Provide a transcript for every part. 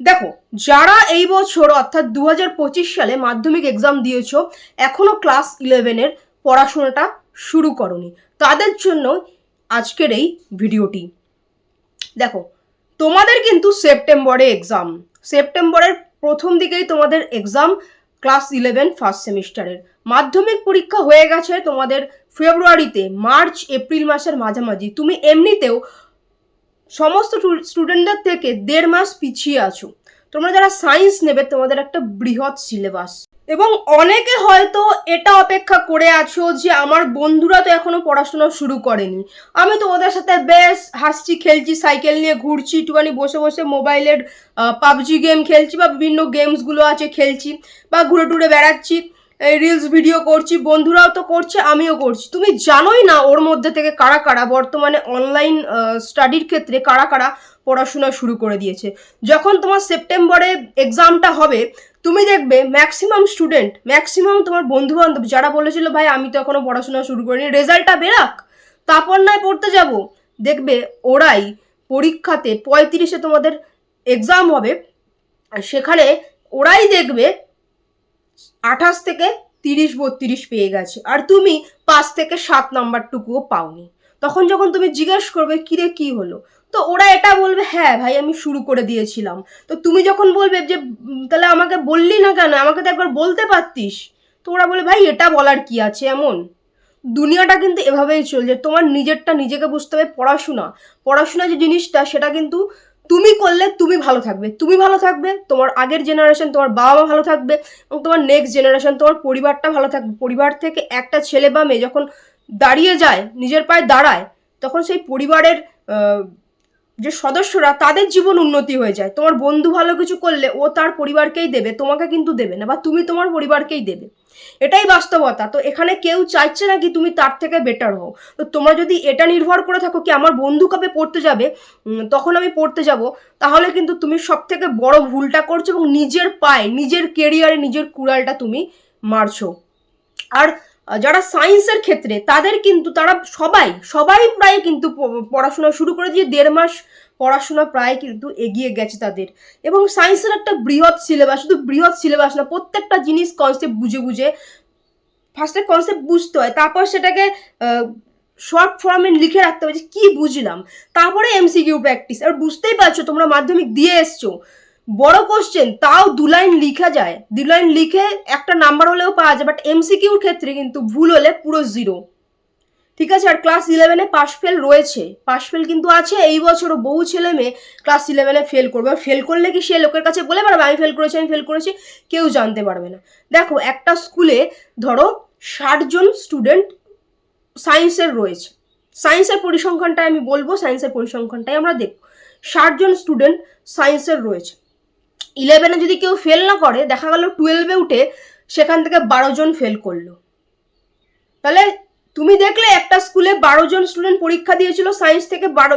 দেখো, যারা এই বছর, অর্থাৎ দু হাজার পঁচিশ সালে মাধ্যমিক এক্সাম দিয়েছ এখনও ক্লাস ইলেভেনের পড়াশোনাটা শুরু করনি। তাদের জন্য আজকের এই ভিডিওটি। দেখো, তোমাদের কিন্তু সেপ্টেম্বরে এক্সাম সেপ্টেম্বরের প্রথম দিকেই তোমাদের এক্সাম ক্লাস ইলেভেন ফার্স্ট সেমিস্টারের। মাধ্যমিক পরীক্ষা হয়ে গেছে তোমাদের ফেব্রুয়ারিতে, মার্চ, এপ্রিল মাসের মাঝামাঝি। তুমি এমনিতেও সমস্ত স্টুডেন্টদের থেকে দেড় মাস পিছিয়ে আছো। তোমরা যারা সায়েন্স নেবে, তোমাদের একটা বৃহৎ সিলেবাস এবং অনেকে হয়তো এটা অপেক্ষা করে আছো যে আমার বন্ধুরা তো এখনও পড়াশোনা শুরু করেনি। আমি তো ওদের সাথে বেশ হাসছি, খেলছি, সাইকেল নিয়ে ঘুরছি, একটুখানি বসে বসে মোবাইলের পাবজি গেম খেলছি বা বিভিন্ন গেমসগুলো আছে খেলছি বা ঘুরে টুরে বেড়াচ্ছি। রিলস ভিডিও করছি, বন্ধুরাও তো করছে, আমিও করছি। তুমি জানোই না ওর মধ্যে থেকে কারা কারা বর্তমানে অনলাইন স্টাডির ক্ষেত্রে কারা কারা পড়াশোনা শুরু করে দিয়েছে। যখন তোমার সেপ্টেম্বরে এক্সামটা হবে, তুমি দেখবে ম্যাক্সিমাম স্টুডেন্ট ম্যাক্সিমাম তোমার বন্ধু বান্ধব যারা বলেছিল, ভাই, আমি তো এখনও পড়াশোনা শুরু করিনি রেজাল্টটা বেরাক, তারপর নয় পড়তে যাব। দেখবে ওরাই পরীক্ষাতে পঁয়ত্রিশে তোমাদের এক্সাম হবে সেখানে ওরাই দেখবে আঠাশ থেকে তিরিশ, বত্রিশ পেয়ে গেছে। আর তুমি পাঁচ থেকে সাত নাম্বারটুকুও পাওনি। তখন যখন তুমি জিজ্ঞেস করবে, কিরে, কি হলো? তো ওরা এটা বলবে হ্যাঁ ভাই, আমি শুরু করে দিয়েছিলাম। তো তুমি যখন বলবে যে তাহলে আমাকে বললি না কেন? আমাকে তো একবার বলতে পারতিস? তো ওরা বলে, ভাই, এটা বলার কি আছে এমন? দুনিয়াটা কিন্তু এভাবেই চলছে। তোমার নিজেরটা নিজেকে বুঝতে হবে। পড়াশোনা পড়াশোনা যে জিনিসটা, সেটা কিন্তু তুমি করলে তুমি ভালো থাকবে, তুমি ভালো থাকবে, তোমার আগের জেনারেশন তোমার বাবা মা ভালো থাকবে এবং তোমার নেক্সট জেনারেশন তোমার পরিবারটা ভালো থাকবে। পরিবার থেকে একটা ছেলে বা মেয়ে যখন দাঁড়িয়ে যায়, নিজের পায়ে দাঁড়ায়, তখন সেই পরিবারের যে সদস্যরা তাদের জীবন উন্নতি হয়ে যায়। তোমার বন্ধু ভালো কিছু করলে ও তার পরিবারকেই দেবে, তোমাকে কিন্তু দেবে না, বা তুমি তোমার পরিবারকেই দেবে। এটাই বাস্তবতা। তো এখানে কেউ চাইছে না কি তুমি তার থেকে বেটার হও। তো তোমরা যদি এটা নির্ভর করে থাকো কি আমার বন্ধু কবে পড়তে যাবে তখন আমি পড়তে যাব, তাহলে কিন্তু তুমি সব থেকে বড় ভুলটা করছ এবং নিজের পায়ে, নিজের কেরিয়ারে নিজের কুড়ালটা তুমি মারছো। আর যারা সায়েন্সের ক্ষেত্রে, তাদের কিন্তু তারা সবাই সবাই প্রায় কিন্তু পড়াশোনা শুরু করে দিয়ে দেড় মাস পড়াশোনা প্রায় কিন্তু এগিয়ে গেছে তাদের। এবং সায়েন্সের একটা বৃহৎ সিলেবাস শুধু বৃহৎ সিলেবাস না, প্রত্যেকটা জিনিস কনসেপ্ট বুঝে বুঝে ফার্স্টে কনসেপ্ট বুঝতে হয়, তারপর সেটাকে শর্ট ফর্মে লিখে রাখতে হবে যে কী বুঝলাম। তারপরে এমসিকিউ প্র্যাকটিস আর বুঝতেই পারছ তোমরা মাধ্যমিক দিয়ে এসছো। বড় কোশ্চেন তাও দু লাইন লিখা যায়। দু লাইন লিখে একটা নাম্বার হলেও পাওয়া যায় বাট এমসিকিউর ক্ষেত্রে কিন্তু ভুল হলে পুরো জিরো ঠিক আছে? আর ক্লাস ইলেভেনে পাশ ফেল রয়েছে। পাশ ফেল কিন্তু আছে, এই বছরও বহু ছেলে মেয়ে ক্লাস ইলেভেনে ফেল করবে। ফেল করলে কি সে লোকের কাছে বলে পারবে, আমি ফেল করেছি, আমি ফেল করেছি কেউ জানতে পারবে না। দেখো, একটা স্কুলে ধরো ষাটজন স্টুডেন্ট সায়েন্সের রয়েছে। সায়েন্সের পরিসংখ্যানটাই আমি বলব সায়েন্সের পরিসংখ্যানটাই আমরা দেখব। ষাটজন স্টুডেন্ট সায়েন্সের রয়েছে। ইলেভেনে যদি কেউ ফেল না করে, দেখা গেল টুয়েলভে উঠে সেখান থেকে বারো জন ফেল করল। তাহলে তুমি দেখলে একটা স্কুলে বারো জন স্টুডেন্ট পরীক্ষা দিয়েছিল সায়েন্স থেকে বারো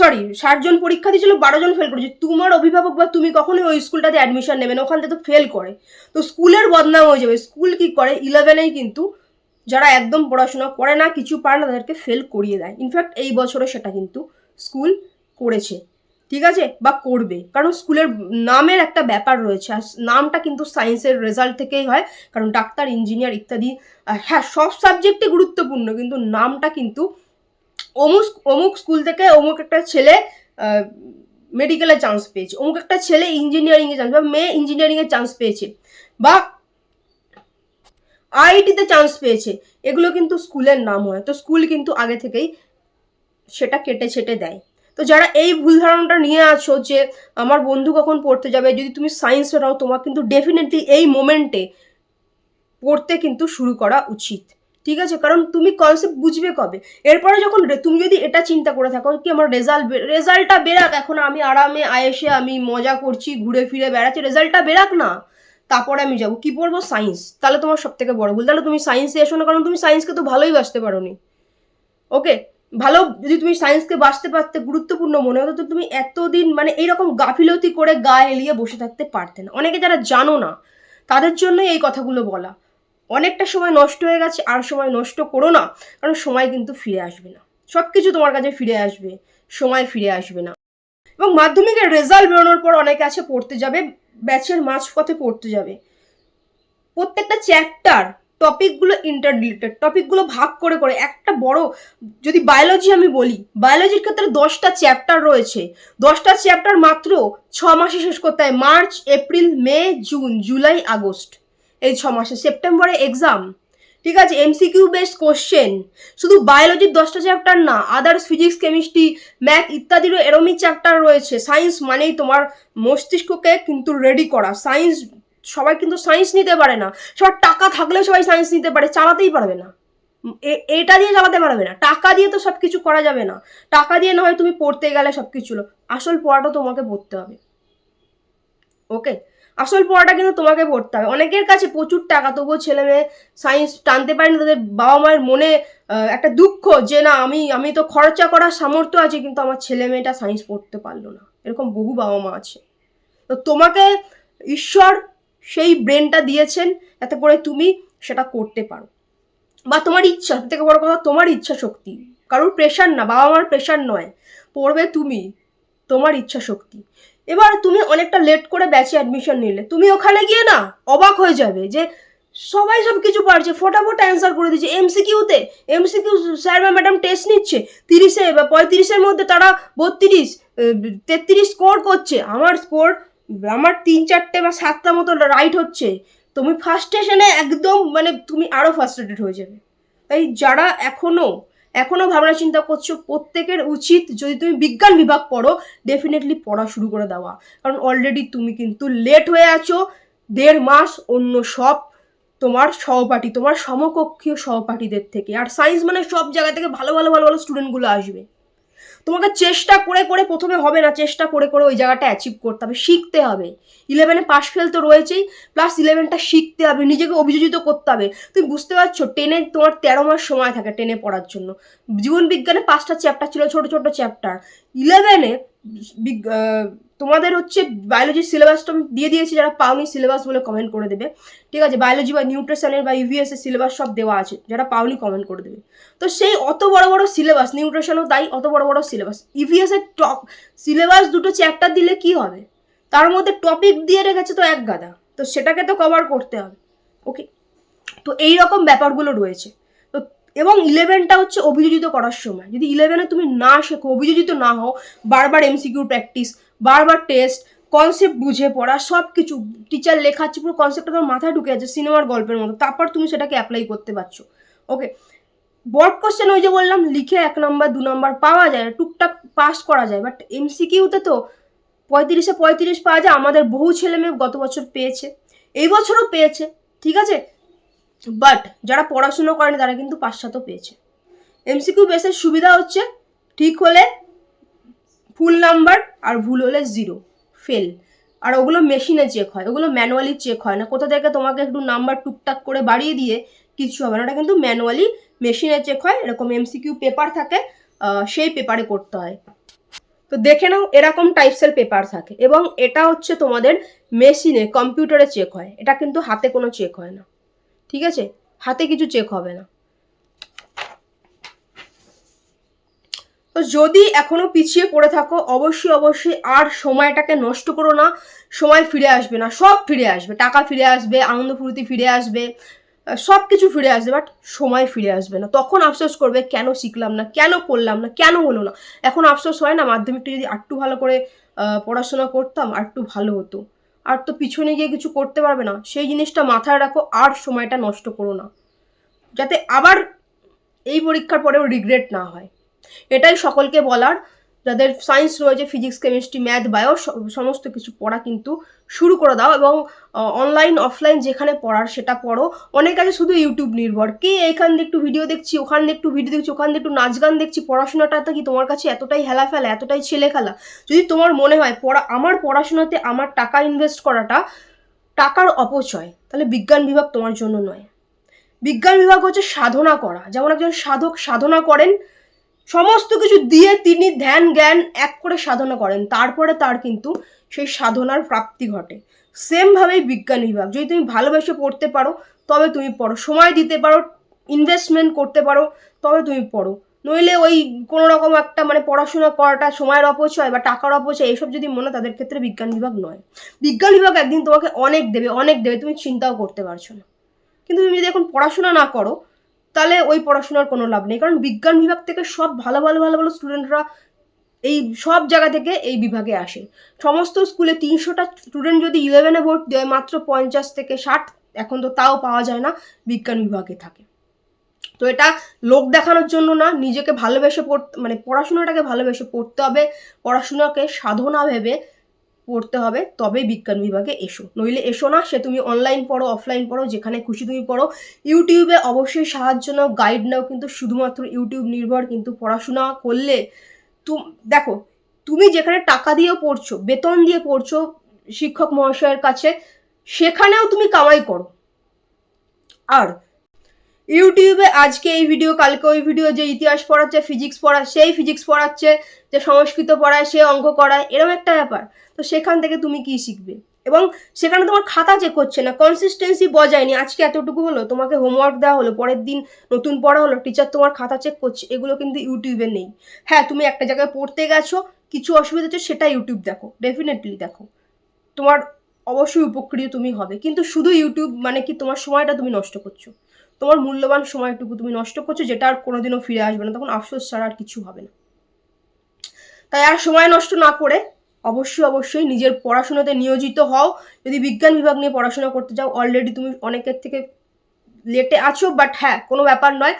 সরি ষাট জন পরীক্ষা দিয়েছিল, বারো জন ফেল করেছে। তোমার অভিভাবক বা তুমি কখনোই ওই স্কুলটাতে অ্যাডমিশন নেবে না, ওখান থেকে তো ফেল করে। তো স্কুলের বদনাম হয়ে যাবে। স্কুল কি করে? ইলেভেনেই কিন্তু যারা একদম পড়াশোনা করে না, কিছু পারে না, তাদেরকে ফেল করিয়ে দেয়। ইনফ্যাক্ট এই বছরও সেটা কিন্তু স্কুল করেছে। ঠিক আছে? বা করবে। কারণ স্কুলের নামের একটা ব্যাপার রয়েছে। আর নামটা কিন্তু সায়েন্সের রেজাল্ট থেকেই হয়। কারণ ডাক্তার ইঞ্জিনিয়ার ইত্যাদি হ্যাঁ সব সাবজেক্টই গুরুত্বপূর্ণ। কিন্তু নামটা কিন্তু অমুক অমুক স্কুল থেকে অমুক একটা ছেলে মেডিকেলে চান্স পেয়েছে। অমুক একটা ছেলে ইঞ্জিনিয়ারিংয়ে চান্স বা মেয়ে ইঞ্জিনিয়ারিংয়ে চান্স পেয়েছে। বা আইআইটিতে চান্স পেয়েছে। এগুলো কিন্তু স্কুলের নাম হয়। তো স্কুল কিন্তু আগে থেকেই সেটা কেটে ছেটে দেয়। তো যারা এই ভুল ধারণাটা নিয়ে আছো যে আমার বন্ধু কখন পড়তে যাবে, যদি তুমি সায়েন্সে নাও তোমার কিন্তু ডেফিনেটলি এই মোমেন্টে পড়তে কিন্তু শুরু করা উচিত। ঠিক আছে? কারণ তুমি কনসেপ্ট বুঝবে কবে? এরপরে যখন তুমি যদি এটা চিন্তা করে থাকো কি আমার রেজাল্ট রেজাল্টটা বেরাক, এখন আমি আরামে, আয়েসে আমি মজা করছি, ঘুরে ফিরে বেড়াচ্ছি রেজাল্টটা বেরাক না। তারপরে আমি যাব। কি পড়ব? সায়েন্স তাহলে তোমার সব থেকে বড় ভুল। তাহলে তুমি সায়েন্সে এসো না, কারণ তুমি সায়েন্সকে তো ভালোই বাঁচতে পারো নি ওকে ভালো যদি তুমি সায়েন্সকে বাঁচতে পারতে গুরুত্বপূর্ণ মনে হতো, তো তুমি এতদিন মানে এইরকম গাফিলতি করে গা এলিয়ে বসে থাকতে পারতে না। অনেকে যারা জানো না, তাদের জন্যই এই কথাগুলো বলা। অনেকটা সময় নষ্ট হয়ে গেছে, আর সময় নষ্ট করো না, কারণ সময় কিন্তু ফিরে আসবে না। সব কিছু তোমার কাছে ফিরে আসবে, সময় ফিরে আসবে না। এবং মাধ্যমিকের রেজাল্ট বেরোনোর পর অনেকে আছে পড়তে যাবে ব্যাচের মাঝপথে পড়তে যাবে। প্রত্যেকটা চ্যাপ্টার টপিকগুলো ইন্টার রিলেটেড টপিকগুলো ভাগ করে করে, একটা বড়, যদি বায়োলজি আমি বলি বায়োলজির ক্ষেত্রে দশটা চ্যাপ্টার রয়েছে। দশটা চ্যাপ্টার মাত্র ছ মাসে শেষ করতে হয়, March, April, May, June, July, August. এই ছ মাসে, সেপ্টেম্বরে এক্সাম ঠিক আছে এমসিকিউ বেস কোশ্চেন শুধু বায়োলজির দশটা চ্যাপ্টার না আদার্স ফিজিক্স কেমিস্ট্রি ম্যাথ ইত্যাদিরও এরমই চ্যাপ্টার রয়েছে। সায়েন্স মানেই তোমার মস্তিষ্ককে কিন্তু রেডি করা। সায়েন্স সবাই কিন্তু সায়েন্স নিতে পারে না। সবার টাকা থাকলেও সবাই সায়েন্স নিতে পারে, চালাতেই পারবে না। এটা দিয়ে চালাতে পারবে না। টাকা দিয়ে তো সব কিছু করা যাবে না। টাকা দিয়ে না হয় তুমি পড়তে গেলে সব কিছু। আসল পড়াটা তোমাকে পড়তে হবে। ওকে আসল পড়াটা কিন্তু তোমাকে পড়তে হবে। অনেকের কাছে প্রচুর টাকা, তবুও ছেলে মেয়ে সায়েন্স টানতে পারে না, তাদের বাবা মায়ের মনে একটা দুঃখ যে না, আমি আমি তো খরচা করার সামর্থ্য আছে, কিন্তু আমার ছেলে মেয়েটা সায়েন্স পড়তে পারল না। এরকম বহু বাবা মা আছে। তো তোমাকে ঈশ্বর সেই ব্রেনটা দিয়েছেন যাতে করে তুমি সেটা করতে পারো। বা তোমার ইচ্ছা থেকে বড় কথা তোমার ইচ্ছা শক্তি। কারোর প্রেশার না, বাবা মার প্রেশার নয়। পড়বে তুমি, তোমার ইচ্ছা শক্তি। এবার তুমি অনেকটা লেট করে ব্যাচে অ্যাডমিশন নিলে। তুমি ওখানে গিয়ে না অবাক হয়ে যাবে যে সবাই সব কিছু পারছে, ফটাফট অ্যান্সার করে দিচ্ছে। এমসিকিউতে এমসিকিউ স্যার বা ম্যাডাম টেস্ট নিচ্ছে। তিরিশে বা পঁয়ত্রিশের মধ্যে তারা বত্রিশ তেত্রিশ স্কোর করছে। আমার স্কোর আমার তিন চারটে বা সাতটা মতো রাইট হচ্ছে, তুমি ফার্স্ট স্টেশনে একদম মানে তুমি আরও ফার্স্ট্রেটেড হয়ে যাবে। তাই যারা এখনও এখনও ভাবনা চিন্তা করছ প্রত্যেকের উচিত যদি তুমি বিজ্ঞান বিভাগ পড়ো ডেফিনেটলি পড়া শুরু করে দেওয়া। কারণ অলরেডি তুমি কিন্তু লেট হয়ে আছো, দেড় মাস অন্য সব তোমার সহপাঠী, তোমার সমকক্ষীয় সহপাঠীদের থেকে। আর সায়েন্স মানে সব জায়গা থেকে ভালো ভালো ভালো ভালো স্টুডেন্টগুলো আসবে। তোমাকে চেষ্টা করে করে প্রথমে হবে না, চেষ্টা করে করে ওই জায়গাটা অ্যাচিভ করতে হবে, শিখতে হবে। ইলেভেনে পাস ফেল তো রয়েছেই প্লাস ইলেভেনটা শিখতে হবে, নিজেকে অভিযোজিত করতে হবে। তুমি বুঝতে পারছ টেনে তোমার তেরো মাস সময় থাকে টেনে পড়ার জন্য। জীবন বিজ্ঞানে পাঁচটা চ্যাপ্টার ছিল, ছোট ছোট চ্যাপ্টার ইলেভেনে তোমাদের হচ্ছে বায়োলজির সিলেবাসটা আমি দিয়ে দিয়েছি, যারা পাওনি সিলেবাস বলে কমেন্ট করে দেবে। ঠিক আছে বায়োলজি বা নিউট্রিশনের বা ইভিএস এর সিলেবাস সব দেওয়া আছে, যারা পাওনি কমেন্ট করে দেবে। তো সেই অত বড় বড় সিলেবাস নিউট্রিশনও তাই অত বড় বড় সিলেবাস ইভিএস এর টপ সিলেবাস দুটো চ্যাপ্টার দিলে কি হবে? তার মধ্যে টপিক দিয়ে রেখেছে তো এক গাদা, তো সেটাকে তো কভার করতে হবে। ওকে তো এই রকম ব্যাপারগুলো রয়েছে। এবং ইলেভেনটা হচ্ছে অভিযোজিত করার সময়। যদি ইলেভেনে তুমি না শেখো, অভিযোজিত না হও, বারবার এমসিকিউ প্র্যাকটিস বারবার টেস্ট কনসেপ্ট বুঝে পড়া সব কিছু টিচার লেখাচ্ছে পুরো কনসেপ্টটা তোমার মাথায় ঢুকে যাচ্ছে সিনেমার গল্পের মতো, তারপর তুমি সেটাকে অ্যাপ্লাই করতে পারছ। ওকে বড় কোশ্চেন ওই যে বললাম, লিখে এক নম্বর দু নম্বর পাওয়া যায়, টুকটাক পাস করা যায় বাট এমসিকিউতে তো পঁয়ত্রিশে পঁয়ত্রিশ পাওয়া যায়, আমাদের বহু ছেলে মেয়ে গত বছর পেয়েছে, এই বছরও পেয়েছে, ঠিক আছে? বাট যারা পড়াশুনো করেনি, তারা কিন্তু পাঁচ পেয়েছে। এমসিকিউ বেসের সুবিধা হচ্ছে, ঠিক হলে ফুল নাম্বার আর ভুল হলে জিরো ফেল আর ওগুলো মেশিনে চেক হয়, ওগুলো ম্যানুয়ালি চেক হয় না। কোথা থেকে তোমাকে একটু নাম্বার টুকটাক করে বাড়িয়ে দিয়ে কিছু হবে না। ওটা কিন্তু ম্যানুয়ালি মেশিনে চেক হয়, এরকম এমসিকিউ পেপার থাকে সেই পেপারে করতে হয়। তো দেখে নাও, এরকম টাইপসের পেপার থাকে। এবং এটা হচ্ছে তোমাদের মেশিনে কম্পিউটারে চেক হয়। এটা কিন্তু হাতে কোনো চেক হয় না। ঠিক আছে? হাতে কিছু চেক হবে না। তো যদি এখনও পিছিয়ে পড়ে থাকো, অবশ্যই অবশ্যই আর সময়টাকে নষ্ট করো না। সময় ফিরে আসবে না, সব ফিরে আসবে। টাকা ফিরে আসবে, আনন্দ ফুর্তি ফিরে আসবে সব কিছু ফিরে আসবে বাট সময় ফিরে আসবে না। তখন আফসোস করবে, কেন শিখলাম না, কেন করলাম না, কেন হলো না? এখন আফসোস হয় না, মাধ্যমিকটা যদি আরটু ভালো করে পড়াশোনা করতাম আরটু ভালো হতো। আর তো পিছনে গিয়ে কিছু করতে পারবে না। সেই জিনিসটা মাথায় রাখো, আর সময়টা নষ্ট করো না। যাতে আবার এই পরীক্ষার পরেও রিগ্রেট না হয়। এটাই সকলকে বলার। যাদের সায়েন্স রয়েছে ফিজিক্স কেমিস্ট্রি ম্যাথ বায়ো সমস্ত কিছু পড়া কিন্তু শুরু করে দাও এবং অনলাইন অফলাইন যেখানে পড়ার সেটা পড়ো। অনেক আছে শুধু ইউটিউব নির্ভর। কে এখান দিয়ে একটু ভিডিও দেখছি, ওখান দিয়ে একটু ভিডিও দেখছি, ওখান দিয়ে একটু নাচ গান দেখছি, পড়াশোনাটা তো কি তোমার কাছে এতটাই হেলা ফেলা এতটাই ছেলে খেলা যদি তোমার মনে হয়, পড়া, আমার পড়াশোনাতে আমার টাকা ইনভেস্ট করাটা টাকার অপচয়, তাহলে বিজ্ঞান বিভাগ তোমার জন্য নয়। বিজ্ঞান বিভাগ হচ্ছে সাধনা করা। যেমন একজন সাধক সাধনা করেন সমস্ত কিছু দিয়ে তিনি ধ্যান, জ্ঞান এক করে সাধনা করেন। তারপরে তার কিন্তু সেই সাধনার প্রাপ্তি ঘটে। সেমভাবেই বিজ্ঞান বিভাগ। যদি তুমি ভালোবেসে পড়তে পারো, তবে তুমি পড়ো। সময় দিতে পারো ইনভেস্টমেন্ট করতে পারো, তবে তুমি পড়ো। নইলে ওই কোনো রকম একটা মানে পড়াশোনা করাটা, সময়ের অপচয় বা টাকার অপচয়, এসব যদি মনে তাদের ক্ষেত্রে বিজ্ঞান বিভাগ নয়। বিজ্ঞান বিভাগ একদিন তোমাকে অনেক দেবে অনেক দেবে। তুমি চিন্তাও করতে পারছ না। কিন্তু তুমি যদি এখন পড়াশোনা না করো তাহলে ওই পড়াশোনার কোনো লাভ নেই। কারণ বিজ্ঞান বিভাগ থেকে সব ভালো ভালো ভালো ভালো স্টুডেন্টরা এই সব জায়গা থেকে এই বিভাগে আসে। সমস্ত স্কুলে তিনশোটা স্টুডেন্ট যদি ইলেভেনে ভর্তি হয়, মাত্র পঞ্চাশ থেকে ষাট, এখন তো তাও পাওয়া যায় না, বিজ্ঞান বিভাগে থাকে। তো এটা লোক দেখানোর জন্য না, নিজেকে ভালোবেসে পড়তে মানে পড়াশোনাটাকে ভালোবেসে পড়তে হবে। পড়াশোনাকে সাধনা ভেবে পড়তে হবে তবে বিজ্ঞান বিভাগে এসো। নইলে এসো না, সে তুমি অনলাইন পড়ো অফলাইন পড়ো, যেখানে খুশি তুমি পড়ো। ইউটিউবে অবশ্যই সাহায্য নাও গাইড নাও, কিন্তু শুধুমাত্র ইউটিউব নির্ভর, কিন্তু পড়াশোনা করলে তুম দেখো, তুমি যেখানে টাকা দিয়ে পড়ছো, বেতন দিয়ে পড়ছো শিক্ষক মহাশয়ের কাছে, সেখানেও তুমি কামাই করো। আর ইউটিউবে আজকে এই ভিডিও কালকে ওই ভিডিও যে ইতিহাস পড়াচ্ছে ফিজিক্স পড়া, সেই ফিজিক্স পড়াচ্ছে, যে সংস্কৃত পড়ায়, সে অঙ্ক করায় এরকম একটা ব্যাপার। তো সেখান থেকে তুমি কি শিখবে? এবং সেখানে তোমার খাতা চেক করছে না কনসিস্টেন্সি বজায় আজকে এতটুকু হলো, তোমাকে হোমওয়ার্ক দেওয়া হলো, পরের দিন নতুন পড়া হলো টিচার তোমার খাতা চেক করছে, এগুলো কিন্তু ইউটিউবে নেই। হ্যাঁ তুমি একটা জায়গায় পড়তে গেছো, কিছু অসুবিধা হচ্ছে, সেটা ইউটিউব দেখো ডেফিনেটলি দেখো। তোমার অবশ্যই উপকৃত তুমি হবে, কিন্তু শুধু ইউটিউব মানে কি, তোমার সময়টা তুমি নষ্ট করছ। তোমার মূল্যবান সময়টুকু তুমি নষ্ট করছ, যেটা আর কোনোদিনও ফিরে আসবে না। তখন আফসোস ছাড়া আর কিছু হবে না। তাই আর সময় নষ্ট না করে অবশ্যই অবশ্যই নিজের পড়াশোনাতে নিয়োজিত হও। যদি বিজ্ঞান বিভাগ নিয়ে পড়াশোনা করতে চাও অলরেডি তুমি অনেকের থেকে লেটে আছো বাট হ্যাঁ কোনো ব্যাপার নয়।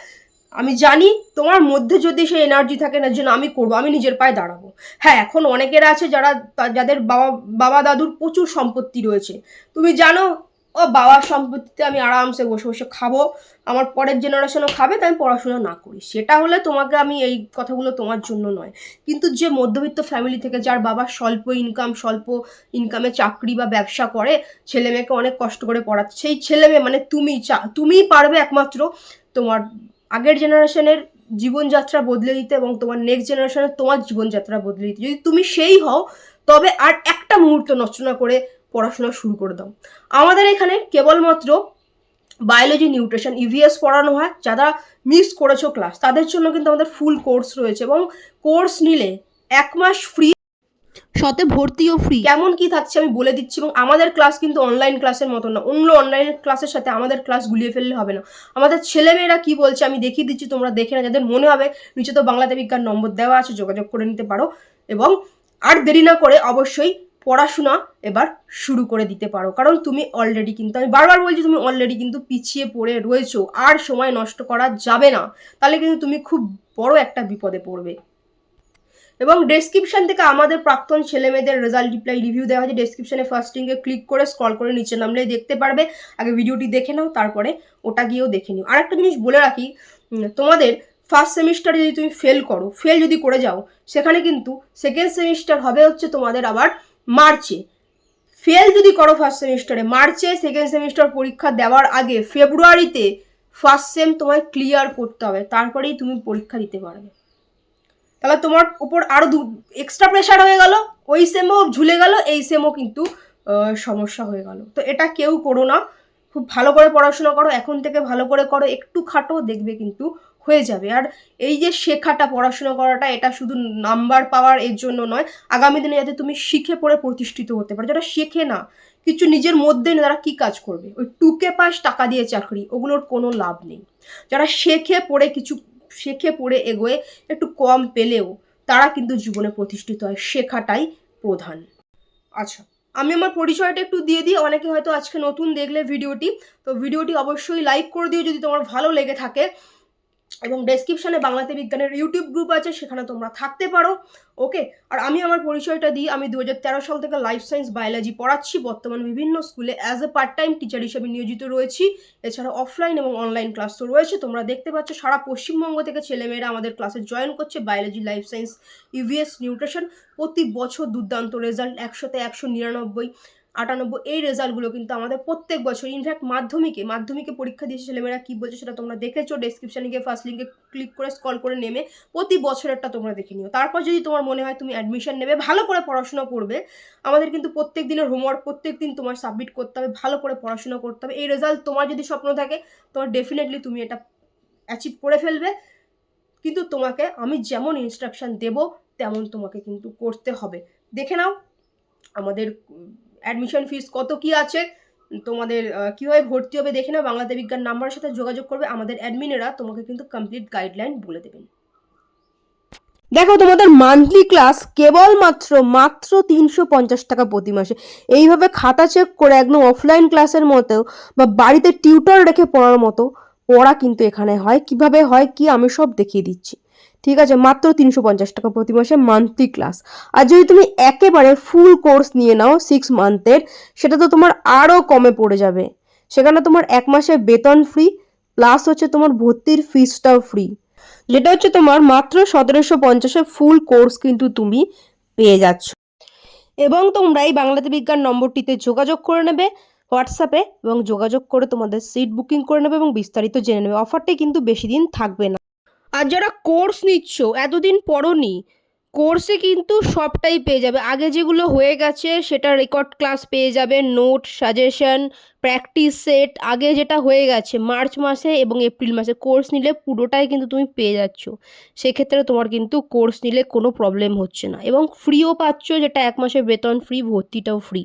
আমি জানি তোমার মধ্যে যদি সেই এনার্জি থাকে না জন্য আমি করব, আমি নিজের পায়ে দাঁড়াবো। হ্যাঁ এখন অনেকের আছে যারা যাদের বাবা বাবা দাদুর প্রচুর সম্পত্তি রয়েছে। তুমি জানো ও বাবার সম্পত্তিতে আমি আরামসে বসে বসে খাব। আমার পরের জেনারেশনও খাবে, তাই আমি পড়াশোনা না করি। সেটা হলে তোমাকে আমি এই কথাগুলো তোমার জন্য নয়। কিন্তু যে মধ্যবিত্ত ফ্যামিলি থেকে যার বাবা স্বল্প ইনকাম স্বল্প ইনকামে চাকরি বা ব্যবসা করে, ছেলে মেয়েকে অনেক কষ্ট করে পড়াচ্ছে। সেই ছেলে মেয়ে মানে তুমি চা, তুমিই পারবে একমাত্র তোমার আগের জেনারেশনের জীবনযাত্রা বদলে দিতে এবং তোমার নেক্সট জেনারেশনের তোমার জীবনযাত্রা বদলে দিতে। যদি তুমি সেই হও, তবে আর একটা মুহূর্ত নষ্ট না করে পড়াশোনা শুরু করে দাও। আমাদের এখানে কেবলমাত্র বায়োলজি নিউট্রিশন ইভিএস পড়ানো হয় যারা মিস করেছ ক্লাস তাদের জন্য কিন্তু আমাদের ফুল কোর্স রয়েছে এবং কোর্স নিলে এক মাস ফ্রি সাথে ভর্তিও ফ্রি কেমন কি থাকছে আমি বলে দিচ্ছি এবং আমাদের ক্লাস কিন্তু অনলাইন ক্লাসের মতো না অন্য অনলাইন ক্লাসের সাথে আমাদের ক্লাস গুলিয়ে ফেললে হবে না। আমাদের ছেলেমেয়েরা কি বলছে আমি দেখিয়ে দিচ্ছি তোমরা দেখে না যাদের মনে হবে নিচে তো বাংলাতে বিজ্ঞান নম্বর দেওয়া আছে যোগাযোগ করে নিতে পারো এবং আর দেরি না করে অবশ্যই পড়াশোনা এবার শুরু করে দিতে পারো। কারণ তুমি অলরেডি কিন্তু, আমি বারবার বলছি তুমি অলরেডি কিন্তু পিছিয়ে পড়ে রয়েছো, আর সময় নষ্ট করা যাবে না। তাহলে কিন্তু তুমি খুব বড় একটা বিপদে পড়বে। এবং ডেসক্রিপশন থেকে আমাদের প্রাক্তন ছেলে মেয়েদের রেজাল্ট রিপ্লাই রিভিউ দেওয়া হয়েছে ডেসক্রিপশনে ফার্স্ট ক্লিক করে স্ক্রল করে নিচে নামলে দেখতে পারবে। আগে ভিডিওটি দেখে নাও, তারপরে ওটা গিয়েও দেখে নিও। আর একটা জিনিস বলে রাখি তোমাদের ফার্স্ট সেমিস্টারে যদি তুমি ফেল করো ফেল যদি করে যাও, সেখানে কিন্তু সেকেন্ড সেমিস্টার হবে হচ্ছে তোমাদের আবার মার্চে। ফেল যদি করো ফার্স্ট সেমিস্টারে মার্চে সেকেন্ড সেমিস্টার পরীক্ষা দেওয়ার আগে ফেব্রুয়ারিতে ফার্স্ট সেম তোমায় ক্লিয়ার করতে হবে, তারপরেই তুমি পরীক্ষা দিতে পারবে। তাহলে তোমার উপর আরও দু এক্সট্রা প্রেশার হয়ে গেল, ওই সেমও ঝুলে গেল, এই সেমও কিন্তু সমস্যা হয়ে গেল। তো এটা কেউ করো না, খুব ভালো করে পড়াশোনা করো, এখন থেকে ভালো করে করো, একটু খাটো দেখবে কিন্তু হয়ে যাবে। আর এই যে শেখাটা, পড়াশোনা করাটা, এটা শুধু নাম্বার পাওয়ার এর জন্য নয়, আগামী দিনে যাতে তুমি শিখে পড়ে প্রতিষ্ঠিত হতে পারো। যারা শেখে না, কিছু নিজের মধ্যে না, তারা কী কাজ করবে? ওই টুকে পাস টাকা দিয়ে চাকরি, ওগুলোর কোনো লাভ নেই। যারা শেখে পড়ে কিছু, শেখে পড়ে এগোয়ে, একটু কম পেলেও, তারা কিন্তু জীবনে প্রতিষ্ঠিত হয়। শেখাটাই প্রধান। আচ্ছা আমি আমার পরিচয়টা একটু দিয়ে দিই। অনেকে হয়তো আজকে নতুন দেখলে ভিডিওটি। তো ভিডিওটি অবশ্যই লাইক করে দিও। যদি তোমার ভালো লেগে থাকে এবং ডেসক্রিপশানে বাংলাতে বিজ্ঞানের ইউটিউব গ্রুপ আছে, সেখানে তোমরা থাকতে পারো। ওকে আর আমি আমার পরিচয়টা দিই। আমি দু হাজার তেরো সাল থেকে লাইফ সায়েন্স বায়োলজি পড়াচ্ছি। বর্তমানে বিভিন্ন স্কুলে as a part time teacher হিসেবে নিয়োজিত রয়েছি। এছাড়া অফলাইন এবং অনলাইন ক্লাস তো রয়েছে। তোমরা দেখতে পাচ্ছ সারা পশ্চিমবঙ্গ থেকে ছেলেমেয়েরা আমাদের ক্লাসে জয়েন করছে। Biology life science EVS nutrition প্রতি বছর দুর্দান্ত রেজাল্ট একশোতে একশো নিরানব্বই। আটানব্বই এই রেজাল্টগুলো কিন্তু আমাদের প্রত্যেক বছর ইনফ্যাক্ট মাধ্যমিকে মাধ্যমিকে পরীক্ষা দিয়েছে ছেলেমেয়েরা কী বলছে সেটা তোমরা দেখেছ ডেসক্রিপশানে গিয়ে ফার্স্ট লিঙ্কে ক্লিক করে স্কল করে নেমে প্রতি বছরেরটা তোমরা দেখে নিও। তারপর যদি তোমার মনে হয় তুমি অ্যাডমিশন নেবে, ভালো করে পড়াশোনা করবে, আমাদের কিন্তু প্রত্যেক দিনের হোমওয়ার্ক প্রত্যেক দিন তোমার সাবমিট করতে হবে, ভালো করে পড়াশোনা করতে হবে। এই রেজাল্ট তোমার যদি স্বপ্ন থাকে তোমার ডেফিনেটলি তুমি এটা অ্যাচিভ করে ফেলবে। কিন্তু তোমাকে আমি যেমন ইনস্ট্রাকশন দেব, তেমন তোমাকে কিন্তু করতে হবে। দেখে নাও, আমাদের অ্যাডমিশন ফিস কত কি আছে, তোমাদের কীভাবে ভর্তি হবে দেখে না বাংলাতে বিজ্ঞান নাম্বারের সাথে যোগাযোগ করবে, আমাদের অ্যাডমিনেরা তোমাকে কিন্তু কমপ্লিট গাইডলাইন বলে দেবেন। দেখো, তোমাদের মান্থলি ক্লাস কেবলমাত্র মাত্র তিনশো পঞ্চাশ টাকা প্রতি মাসে। এইভাবে খাতা চেক করে একদম অফলাইন ক্লাসের মতো বা বাড়িতে টিউটর রেখে পড়ার মতো, পড়া কিন্তু এখানে হয়। কীভাবে হয় কি আমি সব দেখিয়ে দিচ্ছি। ঠিক আছে, মাত্র তিনশো পঞ্চাশ টাকা প্রতি মাসে মান্থলি ক্লাস আর যদি তুমি একেবারে ফুল কোর্স নিয়ে নাও সিক্স মান্থের সেটা তো তোমার আরও কমে পড়ে যাবে। সেখানে তোমার এক মাসে বেতন ফ্রি প্লাস হচ্ছে তোমার ভর্তির ফিসটাও ফ্রি যেটা হচ্ছে তোমার মাত্র সতেরোশো পঞ্চাশে ফুল কোর্স কিন্তু তুমি পেয়ে যাচ্ছ। এবং তোমরা এই বাংলাতে বিজ্ঞান নম্বরটিতে যোগাযোগ করে নেবে হোয়াটসঅ্যাপে এবং যোগাযোগ করে তোমাদের সিট বুকিং করে নেবে এবং বিস্তারিত জেনে নেবে। অফারটি কিন্তু বেশি দিন থাকবে না। আর যারা কোর্স নিচ্ছ, এতদিন পড়নি কোর্সে কিন্তু সবটাই পেয়ে যাবে। আগে যেগুলো হয়ে গেছে, সেটা রেকর্ড ক্লাস পেয়ে যাবে নোট সাজেশন প্র্যাকটিস সেট আগে যেটা হয়ে গেছে মার্চ মাসে এবং এপ্রিল মাসে কোর্স নিলে পুরোটাই কিন্তু তুমি পেয়ে যাচ্ছ। সেক্ষেত্রে তোমার কিন্তু কোর্স নিলে কোনো প্রবলেম হচ্ছে না এবং ফ্রিও পাচ্ছ, যেটা এক মাসের বেতন ফ্রি ভর্তিটাও ফ্রি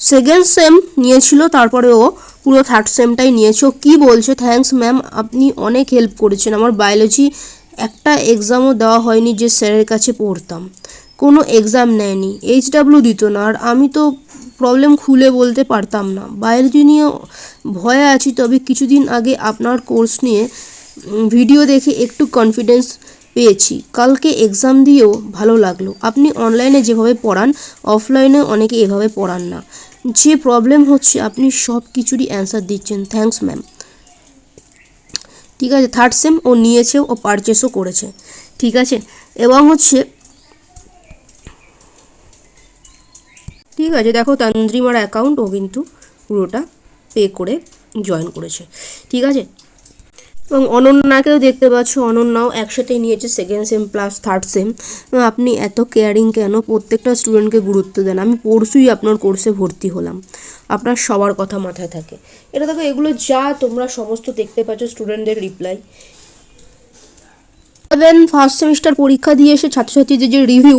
সেকেন্ড সেম নিয়েছিল, তারপরে ও পুরো থার্ড সেমটাই নিয়েছে। ও কী বলছে? থ্যাঙ্কস ম্যাম আপনি অনেক হেল্প করেছেন। আমার বায়োলজি একটা এক্সামও দেওয়া হয়নি যে স্যারের কাছে পড়তাম। কোনো এক্সাম নেয়নি। এইচ ডাব্লিউ দিত না। আর আমি তো প্রবলেম খুলে বলতে পারতাম না। বায়োলজি নিয়ে ভয়ে আছি, তবে কিছুদিন আগে আপনার কোর্স নিয়ে ভিডিও দেখে একটু কনফিডেন্স পেয়েছি। কালকে এক্সাম দিয়েও ভালো লাগল। আপনি অনলাইনে যেভাবে পড়ান অফলাইনে অনেকে এভাবে পড়ান না। যে প্রবলেম হচ্ছে, আপনি সব কিছুরই অ্যান্সার দিচ্ছেন। থ্যাংকস ম্যাম ঠিক আছে থার্ড সেম ও নিয়েছে, ও পারচেসও করেছে। ঠিক আছে? এবং হচ্ছে, ঠিক আছে, দেখো তান্দ্রিমার অ্যাকাউন্ট ও কিন্তু পুরোটা পে করে জয়েন করেছে। ঠিক আছে? এবং অনন্যাকেও দেখতে পাচ্ছ, অনন্যাও একসাথেই নিয়েছে second sem plus third sem আপনি এত কেয়ারিং কেন? প্রত্যেকটা স্টুডেন্টকে গুরুত্ব দেন। আমি পরশুই আপনার কোর্সে ভর্তি হলাম। আপনার সবার কথা মাথায় থাকে। এটা দেখো, এগুলো যা তোমরা সমস্ত দেখতে পাচ্ছ স্টুডেন্টদের রিপ্লাই ফার্স্ট সেমিস্টার পরীক্ষা দিয়ে এসে ছাত্রছাত্রীদের যে রিভিউ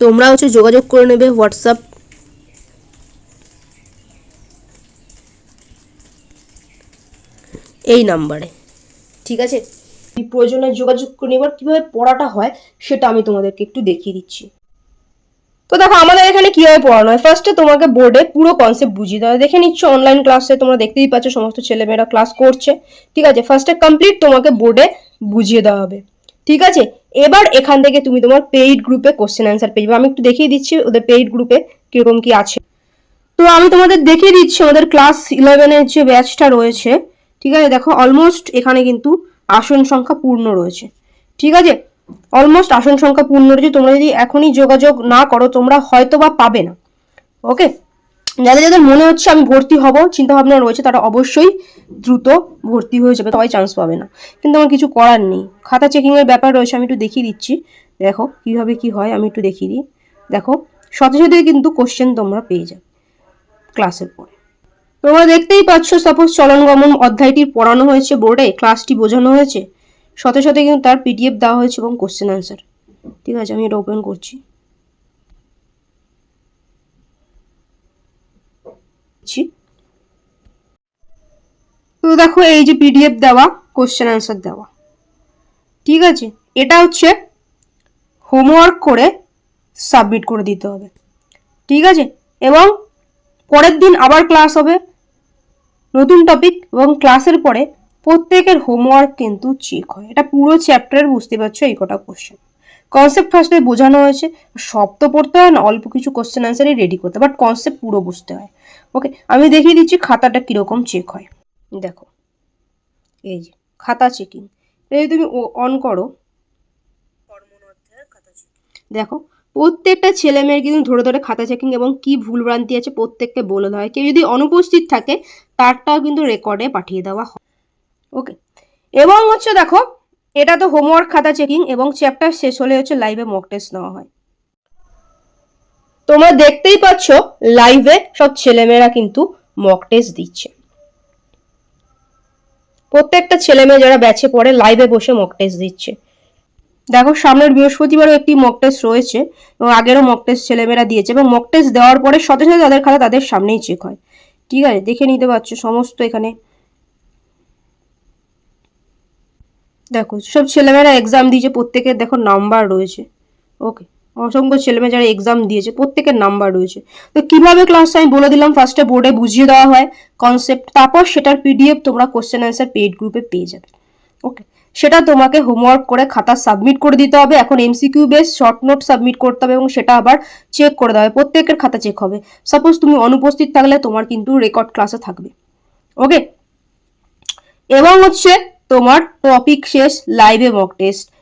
তোমরা হচ্ছে যোগাযোগ করে নেবে হোয়াটসঅ্যাপ। এই নাম্বারে। ঠিক আছে? প্রয়োজনে যোগাযোগ করে নেবার কীভাবে পড়াটা হয়, সেটা আমি তোমাদেরকে একটু দেখিয়ে দিচ্ছি। তো দেখো, আমাদের এখানে কীভাবে পড়ানো হয়? ফার্স্টে তোমাকে বোর্ডে পুরো কনসেপ্ট বুঝিয়ে দেওয়া। দেখে নিচ্ছ অনলাইন ক্লাসে তোমরা দেখতেই পাচ্ছ, সমস্ত ছেলেমেয়েরা ক্লাস করছে। ঠিক আছে? ফার্স্টে কমপ্লিট তোমাকে বোর্ডে বুঝিয়ে দেওয়া হবে। ঠিক আছে? এবার এখান থেকে তুমি তোমার পেইড গ্রুপে কোশ্চেন অ্যান্সার পেয়ে যাবে। আমি একটু দেখিয়ে দিচ্ছি ওদের পেইড গ্রুপে কীরকম কি আছে। তো আমি তোমাদের দেখিয়ে দিচ্ছি আমাদের ক্লাস ইলেভেনের যে ব্যাচটা রয়েছে, ঠিক আছে? দেখো অলমোস্ট এখানে কিন্তু আসন সংখ্যা পূর্ণ রয়েছে। ঠিক আছে? অলমোস্ট আসন সংখ্যা পূর্ণ রয়েছে। তোমরা যদি এখনই যোগাযোগ না করো, তোমরা হয়তো বা পাবে না। ওকে যাদের যাদের মনে হচ্ছে আমি ভর্তি হব চিন্তা ভাবনা রয়েছে, তারা অবশ্যই দ্রুত ভর্তি হয়ে যাবে সবাই চান্স পাবে না। কিন্তু আমার কিছু করার নেই। খাতা চেকিংয়ের ব্যাপার রয়েছে, আমি একটু দেখিয়ে দিচ্ছি। দেখো, কীভাবে কি হয়, আমি একটু দেখিয়ে দিই। দেখো, সাথে সাথে কিন্তু কোশ্চেন তোমরা পেয়ে যাবে ক্লাসের পরে। তোমরা দেখতেই পাচ্ছ সাপোজ চলন গমন অধ্যায়টি পড়ানো হয়েছে, বোর্ডে ক্লাসটি বোঝানো হয়েছে। সাথে সাথে কিন্তু তার পিডিএফ দেওয়া হয়েছে এবং কোশ্চেন অ্যান্সার ঠিক আছে, আমি এটা ওপেন করছি। ছি। তো দেখো এই যে পিডিএফ দেওয়া কোশ্চেন অ্যান্সার দেওয়া। ঠিক আছে? এটা হচ্ছে হোমওয়ার্ক করে সাবমিট করে দিতে হবে। ঠিক আছে? এবং পরের দিন আবার ক্লাস হবে। নতুন টপিক এবং ক্লাসের পরে প্রত্যেকের হোমওয়ার্ক কিন্তু চেক হয়। এটা পুরো চ্যাপ্টারের বুঝতে পারছ এই কটা কোশ্চেন কনসেপ্ট ফার্স্টে বোঝানো হয়েছে। সব তো পড়তে হয় না, অল্প কিছু কোশ্চেন অ্যান্সারই রেডি করতে বাট কনসেপ্ট পুরো বুঝতে হয়। ওকে আমি দেখিয়ে দিচ্ছি খাতাটা কীরকম চেক হয়। দেখো, এই যে, খাতা চেকিং যদি তুমি অন করো। দেখো, প্রত্যেকটা ছেলে মেয়ের কিন্তু ধরে ধরে খাতা চেকিং এবং কি ভুলভ্রান্তি আছে প্রত্যেককে বলে দেওয়া হয়। কেউ যদি অনুপস্থিত থাকে, তারটাও কিন্তু রেকর্ডে পাঠিয়ে দেওয়া হয়। ওকে এবং হচ্ছে দেখো, এটা তো হোমওয়ার্ক খাতা চেকিং এবং চ্যাপ্টার শেষ হলে হচ্ছে লাইভে মক টেস্ট নেওয়া হয়। তোমরা দেখতেই পাচ্ছ লাইভে সব ছেলেমেয়েরা কিন্তু মক টেস্ট দিচ্ছে। প্রত্যেকটা ছেলে মেয়ে যারা ব্যাচে পড়ে লাইভে বসে মক টেস্ট দিচ্ছে। দেখো, সামনের বৃহস্পতিবারও একটি মক টেস্ট রয়েছে এবং আগেরও মক টেস্ট ছেলেমেয়েরা দিয়েছে এবং মক টেস্ট দেওয়ার পরে সাথে সাথে তাদের খাতা তাদের সামনেই চেক হয়। ঠিক আছে, দেখে নিতে পারছ সমস্ত এখানে। দেখো, সব ছেলেমেয়েরা এক্সাম দিয়েছে, প্রত্যেকের দেখো নাম্বার রয়েছে। ওকে অসংখ্য ছেলেমেয়ে যারা এক্সাম দিয়েছে, প্রত্যেকের নাম্বার রয়েছে। তো কীভাবে ক্লাস আমি বলে দিলাম ফার্স্টে বোর্ডে বুঝিয়ে দেওয়া হয় কনসেপ্ট তারপর সেটার পিডিএফ তোমরা কোশ্চেন অ্যান্সার পেইড গ্রুপে পেয়ে যাবে। ওকে সেটা তোমাকে হোমওয়ার্ক করে খাতা সাবমিট করে দিতে হবে। এখন MCQ base short note submit করতে হবে এবং সেটা আবার চেক করে দেওয়া হবে। প্রত্যেকের খাতা চেক হবে। সাপোজ তুমি অনুপস্থিত থাকলে তোমার কিন্তু রেকর্ড ক্লাসে থাকবে। ওকে এবং হচ্ছে তোমার টপিক শেষ লাইভে মক টেস্ট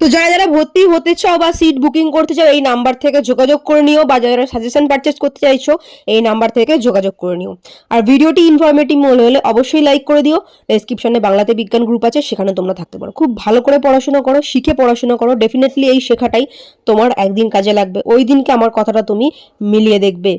তো যারা যারা ভর্তি হতে চাও বা সিট বুকিং করতে চাও, এই নাম্বার থেকে যোগাযোগ করে নিও বা যারা সাজেশন পারচেস করতে চাইছো, এই নাম্বার থেকে যোগাযোগ করে নিও। আর ভিডিওটি ইনফরমেটিভ মনে হলে অবশ্যই লাইক করে দিও। ডেসক্রিপশনে বাংলাতে বিজ্ঞান গ্রুপ আছে সেখানে তোমরা থাকতে পারো। খুব ভালো করে পড়াশোনা করো, শিখে পড়াশোনা করো ডেফিনেটলি এই শেখাটাই তোমার একদিন কাজে লাগবে। ওই দিনকে আমার কথাটা তুমি মিলিয়ে দেখবে।